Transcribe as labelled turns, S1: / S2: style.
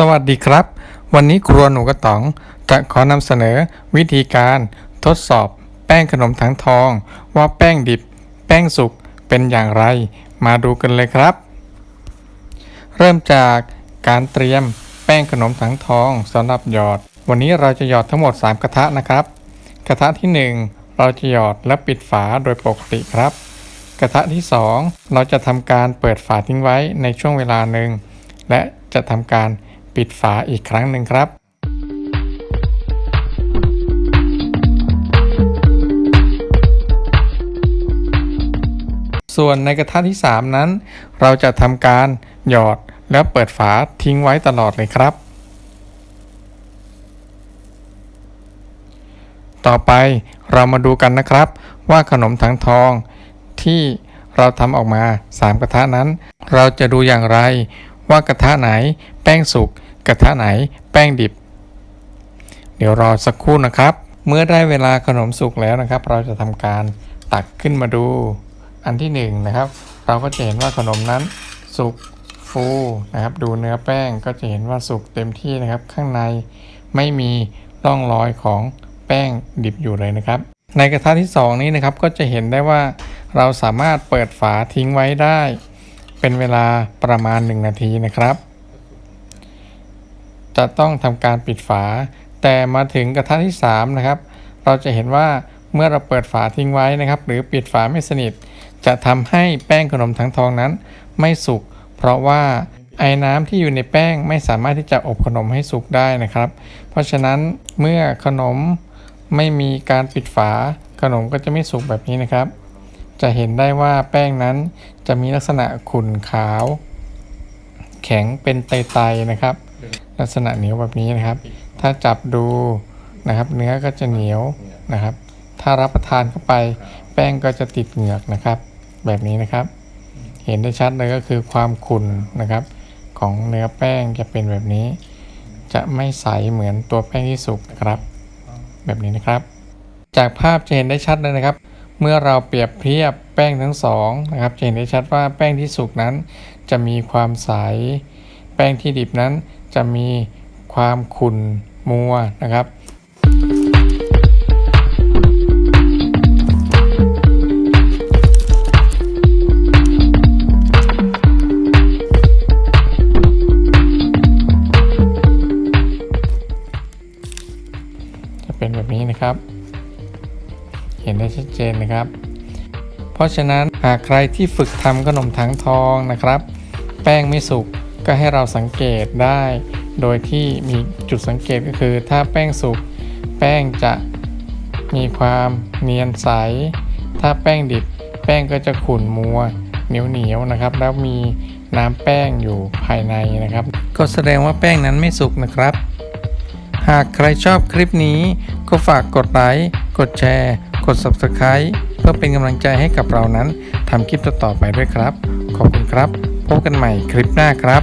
S1: สวัสดีครับ วันนี้ครัวหนูกระต๋อง จะขอนำเสนอวิธีการทดสอบแป้งขนมถังทอง ว่าแป้งดิบ แป้งสุกเป็นอย่างไร มาดูกันเลยครับ เริ่มจากการเตรียมแป้งขนมถังทองสำหรับหยอด วันนี้เราจะหยอดทั้งหมด 3 กระทะนะครับ กระทะที่ 1 เราจะหยอดและปิดฝาโดยปกติครับ กระทะที่ 2 เราจะทำการเปิดฝาทิ้งไว้ในช่วงเวลาหนึ่งและจะทำการ ปิดฝาอีกครั้งหนึ่งครับ ส่วนในกระทะที่ 3 นั้น เราจะทำการหยอดแล้วเปิดฝาทิ้งไว้ตลอดเลยครับ ต่อไปเรามาดูกันนะครับ ว่าขนมถังทองที่เราทำออกมา 3 กระทะนั้น เราจะดูอย่างไรว่ากระทะไหนแป้งสุก กระทะไหนแป้งดิบ เดี๋ยวรอสักครู่นะครับ เมื่อได้เวลาขนมสุกแล้วนะครับ เราจะทำการตักขึ้นมาดู อันที่หนึ่งนะครับ เราก็จะเห็นว่าขนมนั้นสุกฟูนะครับ ดูเนื้อแป้งก็จะเห็นว่าสุกเต็มที่นะครับ ข้างในไม่มีร่องรอยของแป้งดิบอยู่เลยนะครับ ในกระทะที่สองนี้นะครับก็จะเห็นได้ว่าเราสามารถเปิดฝาทิ้งไว้ได้ เป็นเวลาประมาณ 1 นาทีนะครับ จะต้องทำการปิดฝา แต่มาถึงกระทะที่3นะครับ เราจะเห็นว่าเมื่อเราเปิดฝาทิ้งไว้นะครับ หรือปิดฝาไม่สนิท จะทำให้แป้งขนมถังทองนั้น ไม่สุก เพราะว่าไอ้น้ำที่อยู่ในแป้งไม่สามารถที่จะอบขนมให้สุกได้นะครับ เพราะฉะนั้นเมื่อขนมไม่มีการปิดฝาขนมก็จะไม่สุกแบบนี้นะครับ จะเห็นได้ว่าแป้งนั้นจะมีลักษณะขุ่นขาว แข็งเป็นไตๆนะครับ ลักษณะเหนียวแบบนี้นะครับ ถ้าจับดูนะครับ เนื้อก็จะเหนียวนะครับ ถ้ารับประทานเข้าไป แป้งก็จะติดเหงือกนะครับ แบบนี้นะครับ เห็นได้ชัดเลยก็คือความขุ่นนะครับ ของเนื้อแป้งจะเป็นแบบนี้ จะไม่ใสเหมือนตัวแป้งที่สุกนะครับ แบบนี้นะครับ จากภาพจะเห็นได้ชัดเลยนะครับ เมื่อเราเปรียบเทียบแป้งทั้งสองนะครับจะเห็นได้ชัดว่าแป้งที่สุกนั้น จะมีความใส แป้งที่ดิบนั้นจะมีความขุ่นมัวนะครับจะเป็นแบบนี้นะครับ เห็นได้ชัดเจนนะครับ เพราะฉะนั้นหากใครที่ฝึกทำขนมถังทองนะครับ แป้งไม่สุก ก็ให้เราสังเกตได้ โดยที่มีจุดสังเกตก็คือ ถ้าแป้งสุกแป้งจะมีความเนียนใส ถ้าแป้งดิบ แป้งก็จะขุ่นมัวเหนียวเหนียวๆนะครับ แล้วมีน้ำแป้งอยู่ภายในนะครับ ก็แสดงว่าแป้งนั้นไม่สุกนะครับ หากใครชอบคลิปนี้ก็ฝากกดไลค์กดแชร์ กด Subscribe เพื่อเป็นกำลังใจให้กับเรานั้นทำคลิปต่อๆไปด้วยครับ ขอบคุณครับ พบกันใหม่คลิปหน้าครับ